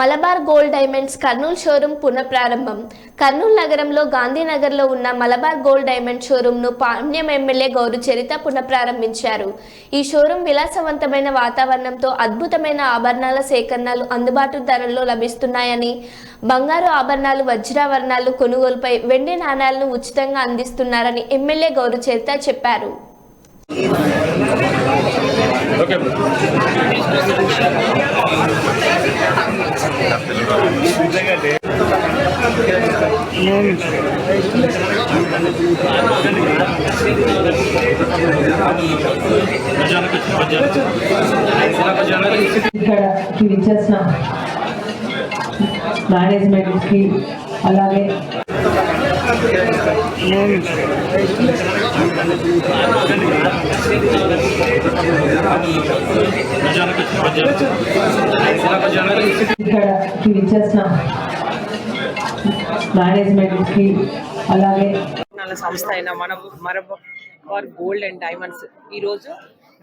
Malabar gold diamonds Kurnool showroom పునఃప్రారంభం. Kurnool నగరంలో గాంధీనగర్లో ఉన్న మలబార్ గోల్డ్ డైమండ్ షోరూంను పాణ్యం ఎమ్మెల్యే గౌరు చరిత పునఃప్రారంభించారు. ఈ షోరూం విలాసవంతమైన వాతావరణంతో అద్భుతమైన ఆభరణాల సేకరణలు అందుబాటు ధరల్లో లభిస్తున్నాయని బంగారు ఆభరణాలు వజ్రాభరణాలు కొనుగోలుపై వెండి నాణాలను ఉచితంగా అందిస్తున్నారని ఎమ్మెల్యే గౌరు చరిత చెప్పారు. ఓకే ఇక్కడకి విచ్చేసిన మేనేజ్మెంట్కి అలాగే ఇక్కడకి మేనేజ్మెంట్కి అలాగే రత్నాల సంస్థ అయిన మన మరబార్ గోల్డ్ అండ్ డైమండ్స్. ఈరోజు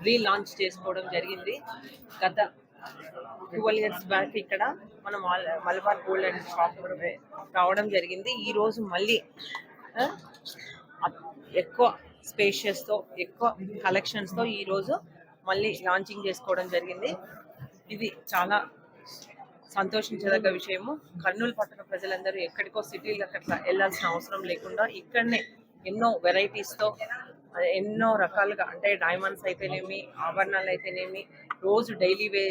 రీలాంచ్ చేసుకోవడం జరిగింది. గత ట్వెల్వ్ ఇయర్స్ బ్యాక్ ఇక్కడ. మనం మలబార్ గోల్డ్ అండ్ షాప్ రావడం జరిగింది. ఈ రోజు మళ్ళీ ఆ, తో ఎక్కువ స్పేషియస్తో ఎక్కువ కలెక్షన్స్తో ఈరోజు మళ్ళీ లాంచింగ్ చేసుకోవడం జరిగింది. ఇది చాలా సంతోషించదగ్గ విషయము. కర్నూలు పట్టణ ప్రజలందరూ ఎక్కడికో సిటీలకు అట్లా వెళ్ళాల్సిన అవసరం లేకుండా ఇక్కడనే ఎన్నో వెరైటీస్తో ఎన్నో రకాలుగా అంటే డైమండ్స్ అయితేనేమి ఆభరణాలు అయితేనేమి రోజు డైలీ వే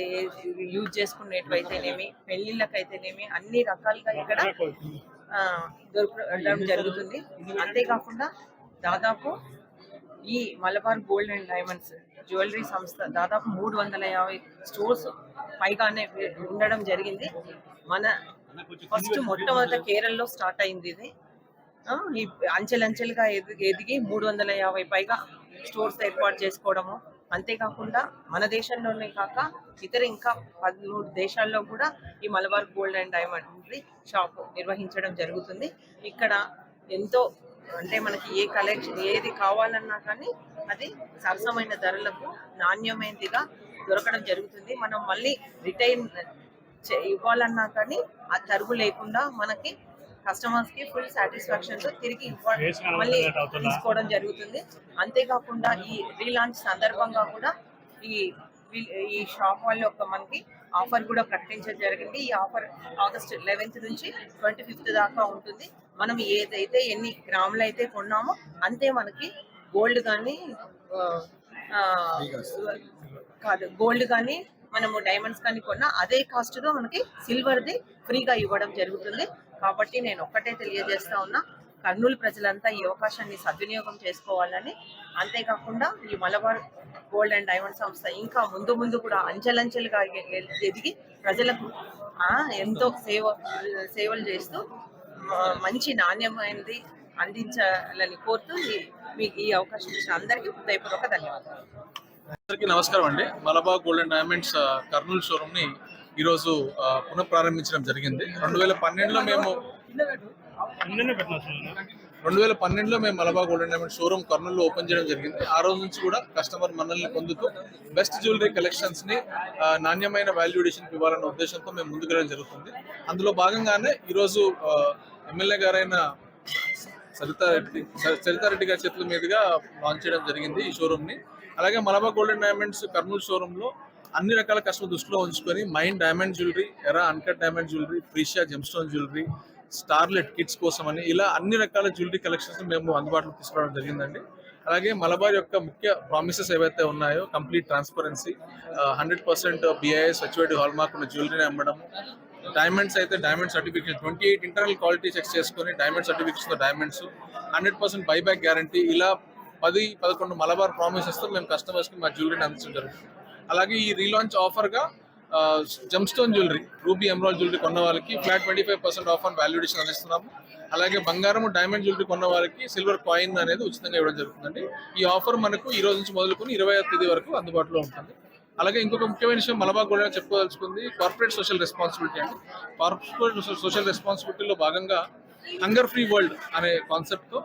యూజ్ చేసుకునేటివి అయితేనేమి అయితేనేమి అన్ని రకాలుగా ఇక్కడ ఆ, దొరకడం జరుగుతుంది. అంతేకాకుండా దాదాపు ఈ Malabar gold and diamonds jewellery సంస్థ దాదాపు మూడు వందల యాభై స్టోర్స్ పైగానే ఉండడం జరిగింది. మన ఫస్ట్ మొట్టమొదట కేరళలో స్టార్ట్ అయింది ఇది. ఈ అంచెలంచెలుగా ఎదిగి ఎదిగి మూడు వందల యాభై పైగా స్టోర్స్ ఏర్పాటు చేసుకోవడము. అంతేకాకుండా మన దేశంలోనే కాక ఇతర ఇంకా పదమూడు దేశాల్లో కూడా ఈ Malabar gold and diamond shop నిర్వహించడం జరుగుతుంది. ఇక్కడ ఎంతో అంటే మనకి ఏ కలెక్షన్ ఏది కావాలన్నా కానీ అది సరసమైన ధరలకు నాణ్యమైనదిగా దొరకడం జరుగుతుంది. మనం మళ్ళీ రిటైన్ చే- ఇవ్వాలన్నా కానీ ఆ తరుగు లేకుండా మనకి కస్టమర్స్కి ఫుల్ సాటిస్ఫాక్షన్తో తిరిగి మళ్ళీ తీసుకోవడం జరుగుతుంది. అంతేకాకుండా ఈ రీలాంచ్ సందర్భంగా కూడా ఈ ఈ షాప్ వాళ్ళు ఒక మనకి ఆఫర్ కూడా ప్రకటించడం జరిగింది. ఈ ఆఫర్ ఆగస్ట్ లెవెన్త్ నుంచి ట్వంటీ ఫిఫ్త్ దాకా ఉంటుంది. మనం ఏదైతే ఎన్ని గ్రాములు అయితే కొన్నామో అంతే మనకి గోల్డ్ కానీ కాదు గోల్డ్ కానీ మనము డైమండ్స్ కానీ కొన్నా అదే కాస్ట్తో మనకి సిల్వర్ది ఫ్రీగా ఇవ్వడం జరుగుతుంది. కాబట్టి నేను ఒక్కటే తెలియజేస్తా ఉన్నా కర్నూలు ప్రజలంతా ఈ అవకాశాన్ని సద్వినియోగం చేసుకోవాలని. అంతేకాకుండా ఈ మలబార్ గోల్డ్ అండ్ డైమండ్ సంస్థ ఇంకా ముందు ముందు కూడా అంచెలంచెలుగా ఎదిగి ప్రజలకు ఆ, ఎంతో సేవ సేవలు చేస్తూ మంచి నాణ్యమైనది అందించాలని కోరుతూ మీకు ఈ అవకాశం ఇచ్చిన అందరికీ హృదయపూర్వక ధన్యవాదాలు. అందరికీ నమస్కారం అండి. Malabar gold and diamonds Kurnool షోరూమ్ని ఈరోజు పునఃప్రారంభించడం జరిగింది. రెండు వేల పన్నెండులో మేము రెండు వేల పన్నెండులో మేము Malabar gold and diamond showroom కర్నూలులో ఓపెన్ చేయడం జరిగింది. ఆ రోజు నుంచి కూడా కస్టమర్ మనల్ని పొందుతూ బెస్ట్ జ్యువెలరీ కలెక్షన్స్ని నాణ్యమైన వాల్యుడేషన్ ఇవ్వాలన్న ఉద్దేశంతో మేము ముందుకు వెళ్ళడం జరుగుతుంది. అందులో భాగంగానే ఈరోజు ఎమ్మెల్యే గారైన సరితారెడ్డి సరితారెడ్డి గారి చేతుల మీదుగా లాంచ్ చేయడం జరిగింది ఈ షోరూమ్ని అలాగే మలబా గోల్డెన్ డైమండ్స్ కర్నూలు షోరూమ్లో అన్ని రకాల కస్టమర్ దృష్టిలో ఉంచుకొని mind diamond jewellery era uncut diamond jewellery precia gemstone jewellery starlet kids కోసం అని ఇలా అన్ని రకాల జ్యువెలరీ కలెక్షన్స్ మేము అందుబాటులో తీసుకురావడం జరిగిందండి. అలాగే మలబార్ యొక్క ముఖ్య ప్రామిసెస్ ఏవైతే ఉన్నాయో complete transparency hundred percent BIS HOD hallmark ఉన్న జ్యువెలరీని అమ్మడం డైమండ్స్ అయితే diamond certification twenty eight internal quality check చేసుకొని diamond certification diamonds hundred percent buyback guarantee ఇలా పది పదకొండు మలబార్ ప్రామిసెస్తో మేము కస్టమర్స్కి మా జ్యువెలరీని అందించడం జరుగుతుంది. అలాగే ఈ relaunch ఆఫర్గా gemstone jewellery ruby emerald jewellery కొన్న వాళ్ళకి flat twenty five percent off on valuation అందిస్తున్నాము. అలాగే బంగారం డైమండ్ జ్యువెలరీ కొన్న వారికి సిల్వర్ కాయిన్ అనేది ఉచితంగా ఇవ్వడం జరుగుతుందండి. ఈ ఆఫర్ మనకు ఈ రోజు నుంచి మొదలుకొని ఇరవై తేదీ వరకు అందుబాటులో ఉంటుంది. అలాగే ఇంకొక ముఖ్యమైన విషయం మలబాగ్ కూడా చెప్పుకోదలుచుకుంది కార్పొరేట్ సోషల్ రెస్పాన్సిబిలిటీ అండి. కార్పొరేట్ సోషల్ రెస్పాన్సిబిలిటీలో భాగంగా హంగర్ ఫ్రీ వరల్డ్ అనే కాన్సెప్ట్తో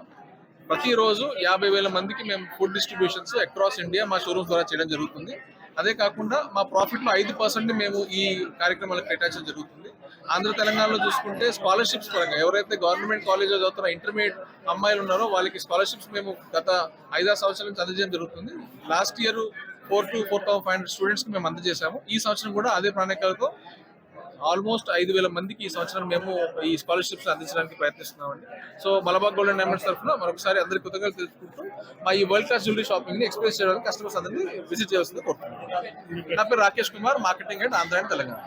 ప్రతిరోజు యాభై వేల మందికి మేము ఫుడ్ డిస్ట్రిబ్యూషన్స్ అక్రాస్ ఇండియా మా షోరూమ్స్ ద్వారా చేయడం జరుగుతుంది. అదే కాకుండా మా ప్రాఫిట్లో ఐదు పర్సెంట్ మేము ఈ కార్యక్రమాలకు కేటాయించడం జరుగుతుంది. ఆంధ్ర తెలంగాణలో చూసుకుంటే స్కాలర్షిప్స్ పరంగా ఎవరైతే గవర్నమెంట్ కాలేజీలో చదువుతున్న ఇంటర్మీడియట్ అమ్మాయిలు ఉన్నారో వాళ్ళకి స్కాలర్షిప్స్ మేము గత ఐదారు సంవత్సరాల నుంచి అందజేయడం జరుగుతుంది. Last year four to four thousand five hundred స్టూడెంట్స్కి మేము అందజేశాము. ఈ సంవత్సరం కూడా అదే ప్రణాళికలతో ఆల్మోస్ట్ ఐదు వేల మందికి ఈ సంవత్సరం మేము ఈ స్కాలర్షిప్స్ అందించడానికి ప్రయత్నిస్తున్నామండి. సో మలబాగ్ గోల్డెన్ డైమండ్స్ తరఫున మరొకసారి అందరి కృతజ్ఞతలు తెలుసుకుంటూ మా ఈ వరల్డ్ క్లాస్ జ్యువెలరీ షాపింగ్ని ఎక్స్ప్రెస్ చేయడానికి కస్టమర్స్ అందరినీ విజిట్ చేయాల్సింది కోరుతున్నాను నా పేరు Rakesh Kumar marketing and Andhra and Telangana.